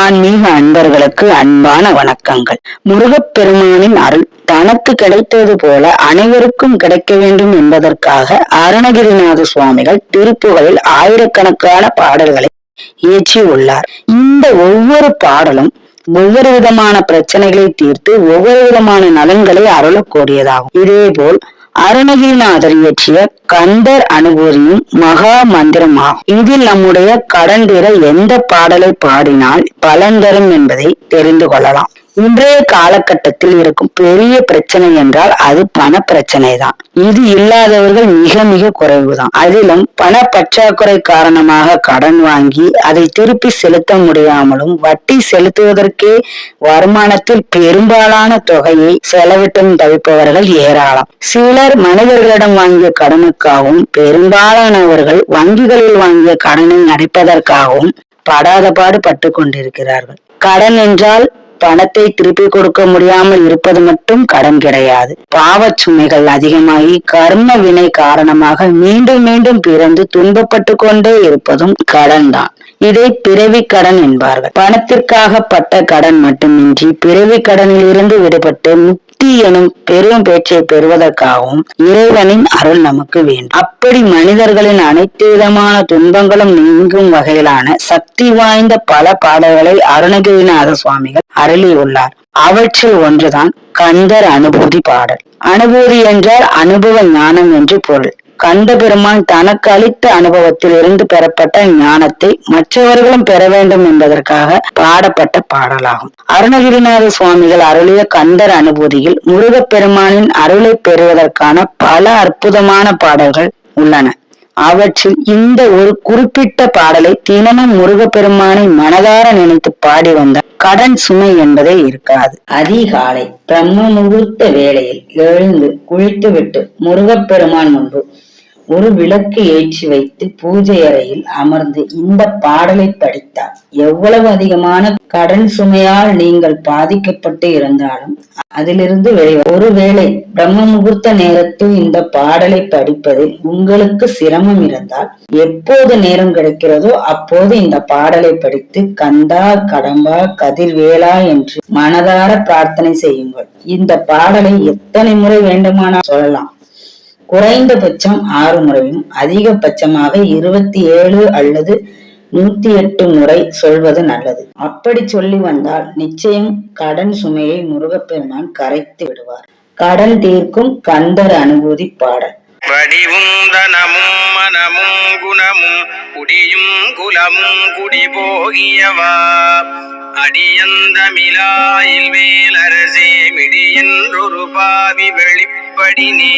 ஆன்மீக அன்பர்களுக்கு அன்பான வணக்கங்கள். முருகப்பெருமானின் அருள் தனக்கு கிடைத்தது போல அனைவருக்கும் கிடைக்க வேண்டும் என்பதற்காக அருணகிரிநாத சுவாமிகள் திருப்புகளில் ஆயிரக்கணக்கான பாடல்களை இயற்றியுள்ளார் இந்த ஒவ்வொரு பாடலும் ஒவ்வொரு விதமான பிரச்சனைகளை தீர்த்து ஒவ்வொரு விதமான நலன்களை அருளக்கூடியதாகும். இதேபோல் அருணகிரிநாதர் இயற்றிய கந்தர் அனுபூதியும் மகா மந்திரமாகும். இதில் நம்முடைய கடன் தீர எந்த பாடலை பாடினால் பலன் தரும் என்பதை தெரிந்து கொள்ளலாம். இன்றைய காலகட்டத்தில் இருக்கும் பெரிய பிரச்சனை என்றால் அது பண பிரச்சனை தான் இது இல்லாதவர்கள் மிக மிக குறைவுதான். அதிலும் பண பற்றாக்குறை காரணமாக கடன் வாங்கி அதை திருப்பி செலுத்த முடியாமலும் வட்டி செலுத்துவதற்கே வருமானத்தில் பெரும்பாலான தொகையை செலவிட்டும் தவிப்பவர்கள் ஏராளம். சிலர் மனிதர்களிடம் வாங்கிய கடனுக்காகவும் பெரும்பாலானவர்கள் வங்கிகளில் வாங்கிய கடனை அடைப்பதற்காகவும் படாத பாடு பட்டு கொண்டிருக்கிறார்கள். கடன் என்றால் பணத்தை திருப்பி கொடுக்க முடியாமல் இருப்பது மட்டும் கடன் கிடையாது. பாவச் சுமைகள் அதிகமாகி கர்ம வினை காரணமாக மீண்டும் மீண்டும் பிறந்து துன்பப்பட்டு கொண்டே இருப்பதும் கடன் தான். இதை பிறவி கடன் என்பார்கள். பணத்திற்காக பட்ட கடன் மட்டுமின்றி பிறவி கடனில் இருந்து விடுபட்டு முக்தி எனும் பெரும் பேச்சை பெறுவதற்காகவும் இறைவனின் அருள் நமக்கு வேண்டும். அப்படி மனிதர்களின் அனைத்து விதமான துன்பங்களும் நீங்கும் வகையிலான சக்தி வாய்ந்த பல பாடல்களை அருணகிரிநாத சுவாமிகள் அருளியுள்ளார். அவற்றில் ஒன்றுதான் கந்தர் அனுபூதி பாடல். அனுபூதி என்றால் அனுபவ ஞானம் என்று பொருள். கந்த பெருமான் தனக்கு அளித்த அனுபவத்தில் இருந்து பெறப்பட்ட ஞானத்தை மற்றவர்களும் பெற வேண்டும் என்பதற்காக பாடப்பட்ட பாடலாகும். அருணகிரிநாத சுவாமிகள் அருளிய கந்தர் அனுபூதியில் முருகப்பெருமானின் அருளை பெறுவதற்கான பல அற்புதமான பாடல்கள் உள்ளன. அவற்றில் இந்த ஒரு குறிப்பிட்ட பாடலை தினமும் முருகப்பெருமானை மனதார நினைத்து பாடி வந்த கடன் சுமை என்பதே இருக்காது. அதிகாலை பிரம்ம முகூர்த்த வேளையில் எழுந்து குளித்துவிட்டு முருகப்பெருமான் முன்பு ஒரு விளக்கு ஏற்றி வைத்து பூஜை அறையில் அமர்ந்து இந்த பாடலை படித்தார் எவ்வளவு அதிகமான கடன் சுமையால் நீங்கள் பாதிக்கப்பட்டு இருந்தாலும் அதிலிருந்து ஒருவேளை பிரம்ம முகூர்த்த நேரத்தில் இந்த பாடலை படிப்பதில் உங்களுக்கு சிரமம் இருந்தால் எப்போது நேரம் கிடைக்கிறதோ அப்போது இந்த பாடலை படித்து கந்தா கடம்பா கதிர்வேலா என்று மனதார பிரார்த்தனை செய்யுங்கள். இந்த பாடலை எத்தனை முறை வேண்டுமானால் சொல்லலாம். குறைந்தபட்சம் ஆறு முறையும் அதிகபட்சமாக இருபத்தி ஏழு அல்லது நூத்தி எட்டு முறை சொல்வது நல்லது. அப்படி சொல்லி வந்தால் நிச்சயம் கடன் சுமையை முருகப்பெருமான் கரைத்து விடுவார். கடன் தீர்க்கும் கந்தர் அனுபூதி பாடல். வடிவும் தனமும் மனமும் குணமும் குடியும் குலமும் குடி போகியவா அடியந்தமிலாயில் வேலரசே மிடியென்றொரு பாவி வெளிப்படினே